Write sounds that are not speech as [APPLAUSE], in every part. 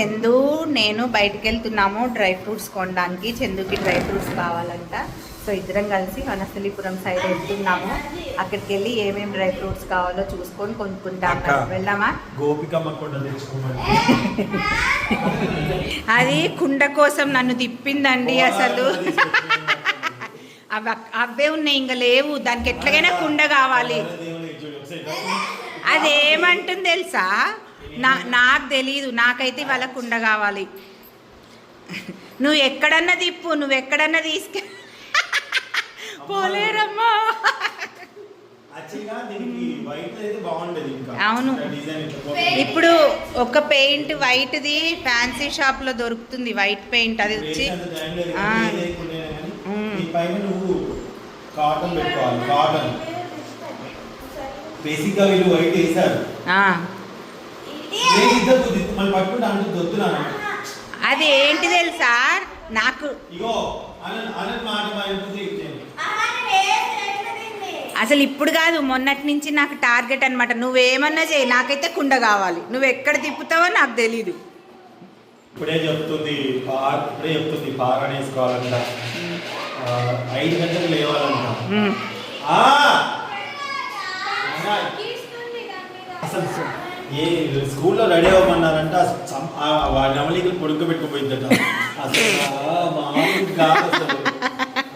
చందు నేను బయటికి వెళ్తున్నాము డ్రై ఫ్రూట్స్ కొనడానికి. చందుకి డ్రై ఫ్రూట్స్ కావాలంట. సో ఇద్దరం కలిసి వనస్థలిపురం సైడ్ వెళ్తున్నాము. అక్కడికి వెళ్ళి ఏమేమి డ్రై ఫ్రూట్స్ కావాలో చూసుకొని కొనుక్కుంటాం. వెళ్దామా? [LAUGHS] అది కుండ కోసం నన్ను తిప్పిందండి అసలు. అవి [LAUGHS] అవే ఉన్నాయి ఇంకా లేవు. దానికి ఎట్లాగైనా కుండ కావాలి. అది ఏమంటుంది తెలుసా? నా నాకు తెలీదు. నాకైతే ఇవాళ కుండ కావాలి. నువ్వు ఎక్కడన్నా తిప్పు నువ్వు ఎక్కడన్నా తీసుకె. పోలేరమ్మా. అవును. ఇప్పుడు ఒక పెయింట్ వైట్ది ఫ్యాన్సీ షాప్లో దొరుకుతుంది వైట్ పెయింట్ అది వచ్చి. కాటన్ పెట్టుకోవాలి. కాటన్. బేసిక్గా వీళ్ళు వైట్ వేసారు అది ఏంటి తెలుసా? నాకు అసలు ఇప్పుడు కాదు మొన్నటి నుంచి నాకు టార్గెట్ అనమాట నువ్వేమన్నా చేయి నాకైతే కుండ కావాలి. నువ్వు ఎక్కడ తిప్పుతావో నాకు తెలీదు. ఇప్పుడే చెప్తుంది పార్ ఇప్పుడే చెప్తుంది పార్ అనేసుకోవాలంట ఐదు గంటలకు లేవాలంట! అసలు ఏ స్కూల్లో రెడీ అవ్వమన్నారంట వాడి అమలికలు పొడుగు పెట్టుకుపోయిందట అసలు ఆ మామూలు కాదు అసలు.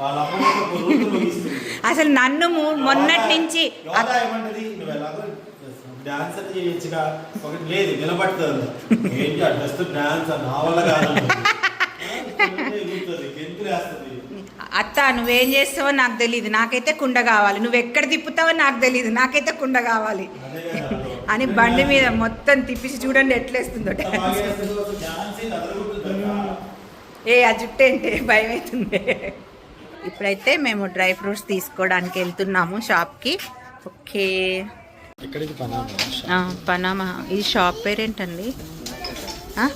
వాళ్ళ అమ్మ నన్ను మొన్నటి నుంచి ఏమంటది? నువ్వు ఎలాగో డాన్స్ అని చేయొచ్చుగా. ఒకటి లేదు నిలబడుతుంది. ఏంటి ఆ డ్రెస్ డాన్స్ నా వల్ల కాదు అత్త నువ్వేం చేస్తావో నాకు తెలియదు నాకైతే కుండ కావాలి. నువ్వు ఎక్కడ తిప్పుతావో నాకు తెలియదు నాకైతే కుండ కావాలి. అని బండి మీద మొత్తం తిప్పిసి చూడండి ఎట్లేస్తుందో. ఏ ఆ జుట్టు ఏంటి? భయం అవుతుంది ఇప్పుడైతే మేము డ్రై ఫ్రూట్స్ తీసుకోవడానికి వెళ్తున్నాము షాప్కి. ఓకే. పనామా? ఈ షాప్ పేరేంటండి? ఆ?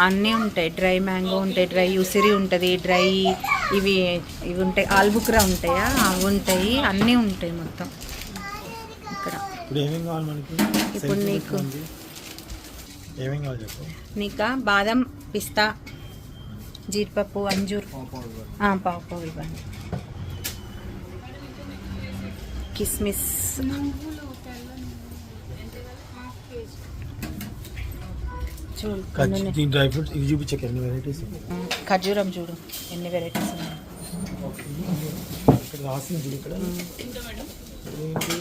అన్నీ ఉంటాయి. డ్రై మ్యాంగో ఉంటాయి డ్రై ఉసిరి ఉంటుంది డ్రై ఇవి ఇవి ఉంటాయి. ఆల్బుక్రా ఉంటాయా? అవి ఉంటాయి. అన్నీ ఉంటాయి మొత్తం. ఇక్కడ. ఇప్పుడు నీకు. నీకా? బాదం పిస్తా జీడిపప్పు అంజూర్. ఆ, పావు పావు ఇవ్వండి. కిస్మిస్. చూడు కొన్ని ఉన్నాయి. దీని డ్రై ఫ్రూట్స్ ఇవి చూపించక ఎన్ని వెరైటీస్ ఆ, ఖర్జూరం చూడు ఎన్ని వెరైటీస్ ఉన్నాయి. ఇక్కడ రాసింది చూడు ఇక్కడ. ఏంటి?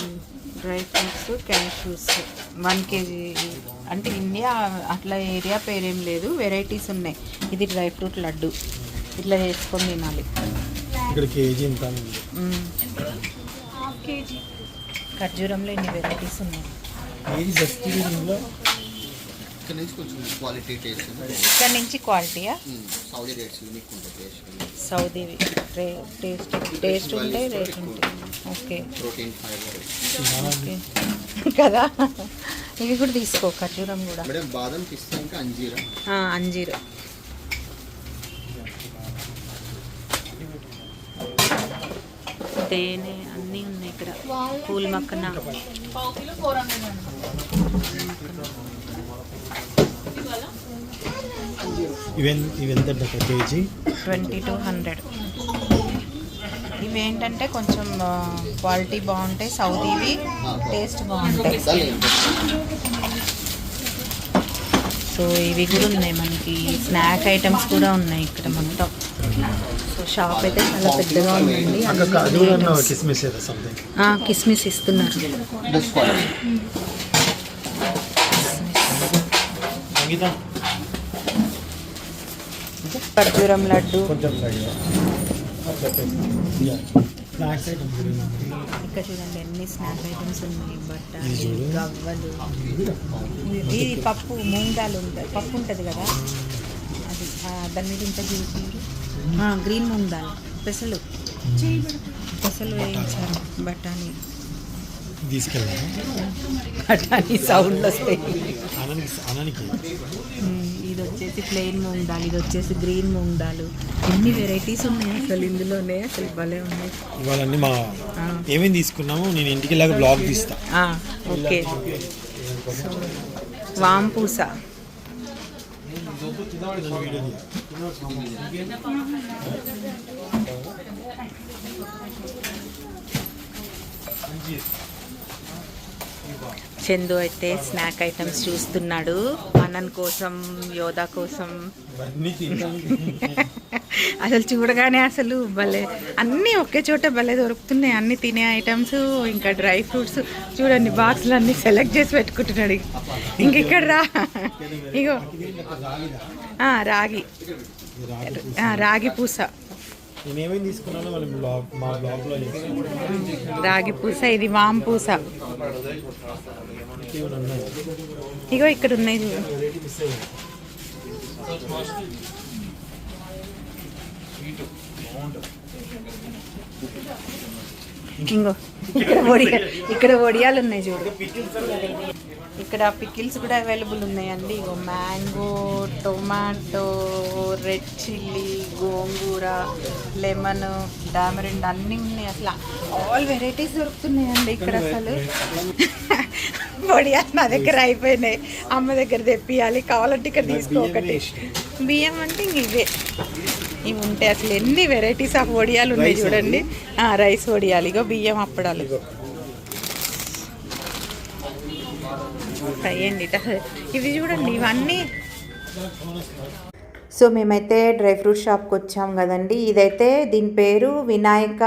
Dry fruits cashews one KG. అంటే ఇండియా అట్లా ఏరియా పేరేం లేదు వెరైటీస్ ఉన్నాయి. ఇది డ్రై ఫ్రూట్ లడ్డు. ఇట్లా చేసుకొని తినాలి. ఇక్కడ కేజీ ఎంత. ఖర్జూరంలో ఇన్ని వెరైటీస్ ఉన్నాయి? ఇక్కడ నుంచి కొంచెం క్వాలిటీ టేస్ట్ ఇక్కడ నుంచి క్వాలిటీయా సౌదీ రేట్స్ యూనిక్ ఉంటుంది టేస్ట్ సౌదీ టేస్ట్ టేస్ట్ ఉంటాయి రేట్ ఉంటాయి ఓకే ప్రోటీన్ ఫైబర్ ఓకే కదా? ఇవి కూడా తీసుకో ఖర్జూరం కూడా. మేడం బాదం పిస్తా ఇంకా అంజీరా. ఆ, అంజీరు. తేనె అన్నీ ఉన్నాయి ఇక్కడ. పూల మక్కన. ఇవి కేజీ? Twenty two hundred. ఇవి ఏంటంటే కొంచెం క్వాలిటీ బాగుంటాయి సౌదీవి టేస్ట్ బాగుంటాయి. సో ఇవి కూడా ఉన్నాయి మనకి. స్నాక్ ఐటమ్స్ కూడా ఉన్నాయి ఇక్కడ మొత్తం. సో షాప్ అయితే చాలా పెద్దగా ఉందండి. కిస్మిస్ ఏదో సంథింగ్ ఆ, కిస్మిస్ ఇస్తున్నారు. సంగీతం. ఖర్జూరం లడ్డు. ఇక్కడ చూడండి ఎన్ని స్నాక్ ఐటమ్స్ ఉన్నాయి. బట్ట చూడు. గవ్వలు. ఇది పప్పు మూంగ్ దాల్ ఉంటుంది పప్పు ఉంటుంది కదా? అది దాని మీద ఇంత గ్రీన్ మూంగ్ దాల్ పెసలు. పెసలు వేయించారు. బఠానీ. తీసుకెళ్ళాను అట్లాంటి సౌండ్లు వస్తాయి. అనానికి. ఇది వచ్చేసి ప్లెయిన్ మూంగ్ దాల్ ఇది వచ్చేసి గ్రీన్ మూంగ్ దాల్ ఎన్ని వెరైటీస్ ఉన్నాయి అసలు ఇందులోనే? అసలు భలే ఉన్నాయి. ఇవాళ అన్ని మా. ఏమేమి తీసుకున్నామో నేను ఇంటికి వెళ్ళాక బ్లాగ్ తీస్తా. ఓకే. వాంపూస చందు అయితే స్నాక్ ఐటమ్స్ చూస్తున్నాడు. అన్నన్ కోసం యోధా కోసం. [LAUGHS] అసలు చూడగానే అసలు భలే అన్నీ ఒకే చోట భలే దొరుకుతున్నాయి. అన్ని తినే ఐటమ్స్ ఇంకా డ్రై ఫ్రూట్స్. చూడండి బాక్స్లు అన్నీ సెలెక్ట్ చేసి పెట్టుకుంటున్నాడు. ఇంక ఇక్కడ రా. [LAUGHS] ఇగో. రాగి. రాగి పూస. ఆ, రాగి పూస నేను ఏమేమి తీసుకున్నానో వాళ్ళ బ్లాగ్ మా బ్లాగ్లో రాగి పూస ఇది వామ్ పూస. ఇగో ఇక్కడ ఉన్నాయి చూడు. ఇంకో. ఇక్కడ ఇక్కడ వడియాలు ఉన్నాయి చూడు. ఇక్కడ పికిల్స్ కూడా అవైలబుల్ ఉన్నాయండి. ఇగో mango tomato red chilli gongura lemon tamarind అన్నీ ఉన్నాయి అసలు. ఆల్ వెరైటీస్ దొరుకుతున్నాయండి ఇక్కడ అసలు. వడియాలు నా దగ్గర అయిపోయినాయి. అమ్మ దగ్గర తెప్పియాలి. కావాలంటే ఇక్కడ తీసుకో ఒకటి. బియ్యం అంటే ఇంక ఇవే. ఇవి ఉంటాయి అసలు ఎన్ని వెరైటీస్ ఆఫ్ వడియాలు ఉన్నాయి చూడండి. రైస్ వడియాలు ఇగో బియ్యం అప్పడాలు. అయ్యండి ఇవి చూడండి ఇవన్నీ. సో మేమైతే డ్రై ఫ్రూట్ షాప్కి వచ్చాం కదండి. ఇదైతే దీని పేరు Vinayaka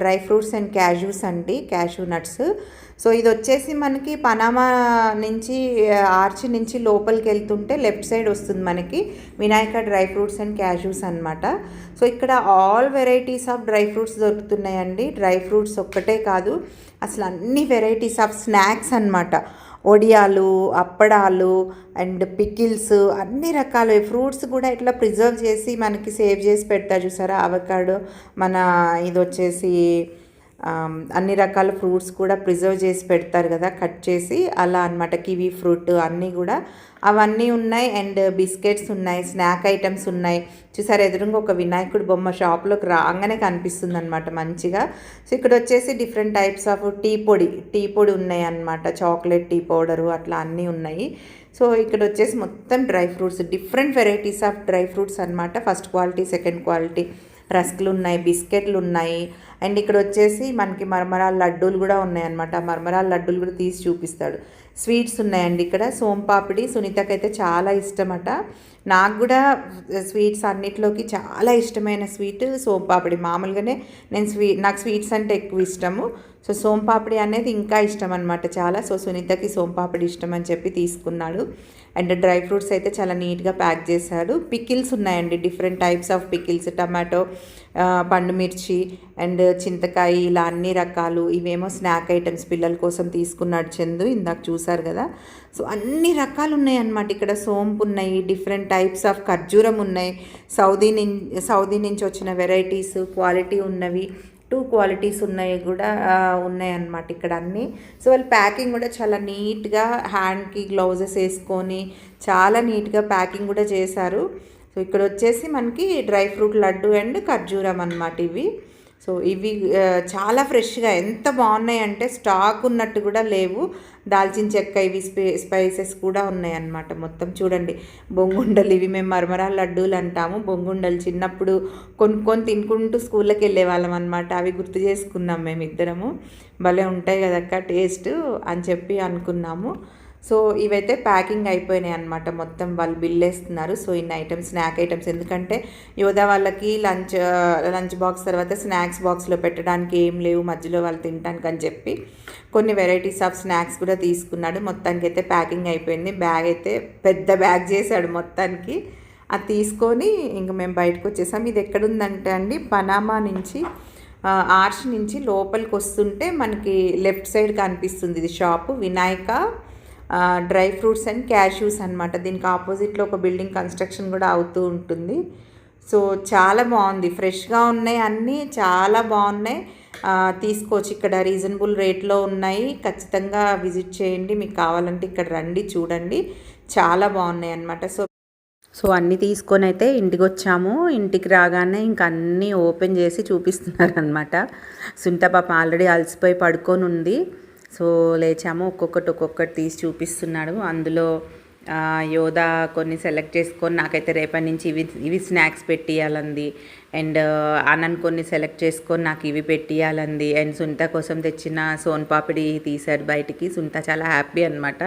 dry fruits and cashews అండి క్యాష్యూ నట్స్. సో ఇది వచ్చేసి మనకి పనామా నుంచి ఆర్చ్ నుంచి లోపలికి వెళ్తుంటే లెఫ్ట్ సైడ్ వస్తుంది మనకి Vinayaka dry fruits and cashews అనమాట సో ఇక్కడ all varieties of dry fruits దొరుకుతున్నాయండి. Dry fruits ఒక్కటే కాదు అసలు అన్ని వెరైటీస్ ఆఫ్ స్నాక్స్ అన్నమాట. వడియాలు అప్పడాలు అండ్ పికిల్స్ అన్ని రకాల. ఫ్రూట్స్ కూడా ఇట్లా ప్రిజర్వ్ చేసి మనకి సేవ్ చేసి పెడతారు చూసారా? అవకాడో మన ఇది వచ్చేసి అన్ని రకాల ఫ్రూట్స్ కూడా ప్రిజర్వ్ చేసి పెడతారు కదా కట్ చేసి అలా అన్నమాట. కివీ ఫ్రూట్ అన్నీ కూడా. అవన్నీ ఉన్నాయి అండ్ బిస్కెట్స్ ఉన్నాయి స్నాక్ ఐటమ్స్ ఉన్నాయి. చూసారు ఎదురుగా ఒక వినాయకుడు బొమ్మ షాప్లోకి రాగానే కనిపిస్తుంది అనమాట మంచిగా. సో ఇక్కడ వచ్చేసి డిఫరెంట్ టైప్స్ ఆఫ్ టీ పొడి టీ పొడి ఉన్నాయి అన్నమాట. చాక్లెట్ టీ పౌడరు అట్లా అన్నీ ఉన్నాయి. సో ఇక్కడ వచ్చేసి మొత్తం dry fruits different varieties of dry fruits అనమాట ఫస్ట్ క్వాలిటీ సెకండ్ క్వాలిటీ రస్క్లు ఉన్నాయి బిస్కెట్లు ఉన్నాయి. అండ్ ఇక్కడ వచ్చేసి మనకి మరమరాల లడ్డూలు కూడా ఉన్నాయి అన్నమాట మరమరాల లడ్డూలు కూడా తీసి చూపిస్తాడు. స్వీట్స్ ఉన్నాయండి ఇక్కడ. సోంపాపిడి సునీతకైతే చాలా ఇష్టమట. నాకు కూడా స్వీట్స్ అన్నిట్లోకి చాలా ఇష్టమైన స్వీట్ సోంపాపిడి మామూలుగానే నేను స్వీ నాకు స్వీట్స్ అంటే ఎక్కువ ఇష్టము. సో సోంపాపిడి అనేది ఇంకా ఇష్టం అనమాట చాలా సో సునీతకి సోంపాపిడి ఇష్టం అని చెప్పి తీసుకున్నాడు. అండ్ డ్రై ఫ్రూట్స్ అయితే చాలా నీట్గా ప్యాక్ చేశాడు. పికిల్స్ ఉన్నాయండి. Different types of pickles. Tomato పండుమిర్చి పండు మిర్చి అండ్ చింతకాయ ఇలా అన్ని రకాలు. ఇవేమో స్నాక్ ఐటమ్స్ పిల్లల కోసం తీసుకున్నాడు చందు. ఇందాక చూశారు కదా. సో అన్ని రకాలు ఉన్నాయి అన్నమాట. ఇక్కడ సోంపు ఉన్నాయి. డిఫరెంట్ టైప్స్ ఆఫ్ ఖర్జూరం ఉన్నాయి. సౌదీ నుంచి సౌదీ నుంచి వచ్చిన వెరైటీస్ క్వాలిటీ ఉన్నవి. టూ క్వాలిటీస్ ఉన్నాయి కూడా ఉన్నాయన్నమాట ఇక్కడ అన్నీ. సో వాళ్ళు ప్యాకింగ్ కూడా చాలా నీట్గా హ్యాండ్కి గ్లౌజెస్ వేసుకొని చాలా నీట్గా ప్యాకింగ్ కూడా చేశారు. సో ఇక్కడ వచ్చేసి మనకి డ్రై ఫ్రూట్ లడ్డు అండ్ ఖర్జూరం అనమాట ఇవి. సో ఇవి చాలా ఫ్రెష్గా ఎంత బాగున్నాయి అంటే స్టాక్ ఉన్నట్టు కూడా లేవు. దాల్చిన చెక్క ఇవి స్పై స్పైసెస్ కూడా ఉన్నాయన్నమాట మొత్తం. చూడండి బొంగుండలు. ఇవి మేము మరమరాల లడ్డూలు అంటాము. బొంగుండలు చిన్నప్పుడు కొనుక్కొని తినుకుంటూ స్కూళ్ళకి వెళ్ళే వాళ్ళం అనమాట అవి గుర్తు చేసుకున్నాం మేము ఇద్దరము భలే ఉంటాయి కదక్క టేస్ట్ అని చెప్పి అనుకున్నాము. సో ఇవైతే ప్యాకింగ్ అయిపోయినాయి అనమాట మొత్తం వాళ్ళు బిల్ వేస్తున్నారు. సో ఇన్ని ఐటమ్స్ స్నాక్ ఐటమ్స్. ఎందుకంటే యోధా వాళ్ళకి లంచ్ లంచ్ బాక్స్ తర్వాత స్నాక్స్ బాక్స్లో పెట్టడానికి ఏం లేవు. మధ్యలో వాళ్ళు తినడానికి అని చెప్పి కొన్ని వెరైటీస్ ఆఫ్ స్నాక్స్ కూడా తీసుకున్నాడు. మొత్తానికి అయితే ప్యాకింగ్ అయిపోయింది. బ్యాగ్ అయితే పెద్ద బ్యాగ్ చేశాడు మొత్తానికి. అది తీసుకొని ఇంక మేము బయటకు వచ్చేసాం. ఇది ఎక్కడుందంటే అండి పనామా నుంచి ఆర్చ్ నుంచి లోపలికి వస్తుంటే మనకి లెఫ్ట్ సైడ్ కనిపిస్తుంది. ఇది shop Vinayaka dry fruits and cashews అనమాట దీనికి ఆపోజిట్లో ఒక బిల్డింగ్ కన్స్ట్రక్షన్ కూడా అవుతూ ఉంటుంది. సో చాలా బాగుంది. ఫ్రెష్గా ఉన్నాయి అన్నీ చాలా బాగున్నాయి. తీసుకోవచ్చు. ఇక్కడ రీజనబుల్ రేట్లో ఉన్నాయి. ఖచ్చితంగా విజిట్ చేయండి. మీకు కావాలంటే ఇక్కడ రండి చూడండి. చాలా బాగున్నాయి అన్నమాట. సో సో అన్నీ తీసుకొని అయితే ఇంటికి వచ్చాము. ఇంటికి రాగానే ఇంక అన్నీ ఓపెన్ చేసి చూపిస్తున్నారు అనమాట సుంట పాప ఆల్రెడీ అలసిపోయి పడుకొని ఉంది. సో లేచాము ఒక్కొక్కటి ఒక్కొక్కటి తీసి చూపిస్తున్నాడు. అందులో యోధా కొన్ని సెలెక్ట్ చేసుకొని నాకైతే రేపటి నుంచి ఇవి ఇవి స్నాక్స్ పెట్టియాలంది. అండ్ అన్నన్ కొన్ని సెలెక్ట్ చేసుకొని నాకు ఇవి పెట్టియాలంది. అండ్ సుంత కోసం తెచ్చిన సోన్ పాపిడి తీశారు బయటికి. సుంత చాలా హ్యాపీ అనమాట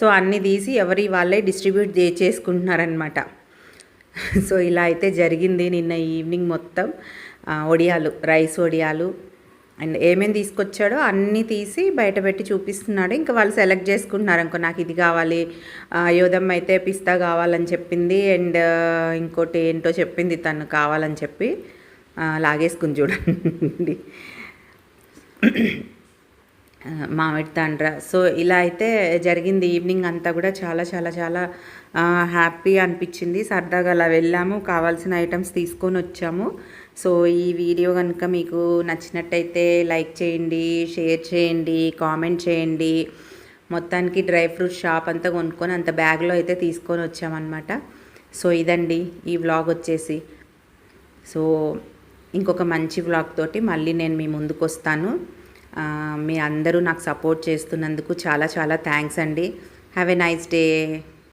సో అన్నీ తీసి ఎవరి వాళ్ళే డిస్ట్రిబ్యూట్ చేసుకుంటున్నారనమాట సో ఇలా అయితే జరిగింది నిన్న ఈవినింగ్ మొత్తం. ఒడియాలు వడియాలు రైస్ వడియాలు అండ్ ఏమేమి తీసుకొచ్చాడో అన్నీ తీసి బయట పెట్టి చూపిస్తున్నాడు. ఇంకా వాళ్ళు సెలెక్ట్ చేసుకుంటున్నారు అనుకో నాకు ఇది కావాలి యోధమ్మ అయితే పిస్తా కావాలని చెప్పింది అండ్ ఇంకోటి ఏంటో చెప్పింది తను కావాలని చెప్పి లాగేసుకుని చూడండి. మామిడి తండ్ర. సో ఇలా అయితే జరిగింది. ఈవినింగ్ అంతా కూడా చాలా చాలా చాలా హ్యాపీ అనిపించింది. సరదాగా అలా వెళ్ళాము. కావాల్సిన ఐటమ్స్ తీసుకొని వచ్చాము. సో ఈ వీడియో కనుక మీకు నచ్చినట్టయితే లైక్ చేయండి షేర్ చేయండి కామెంట్ చేయండి. మొత్తానికి డ్రై ఫ్రూట్ షాప్ అంతా కొనుక్కొని అంత బ్యాగ్లో అయితే తీసుకొని వచ్చామన్నమాట. సో ఇదండి ఈ వ్లాగ్ వచ్చేసి. సో ఇంకొక మంచి వ్లాగ్ తోటి మళ్ళీ నేను మీ ముందుకు వస్తాను. మీ అందరూ నాకు సపోర్ట్ చేస్తున్నందుకు చాలా చాలా థ్యాంక్స్ అండి. Have a nice day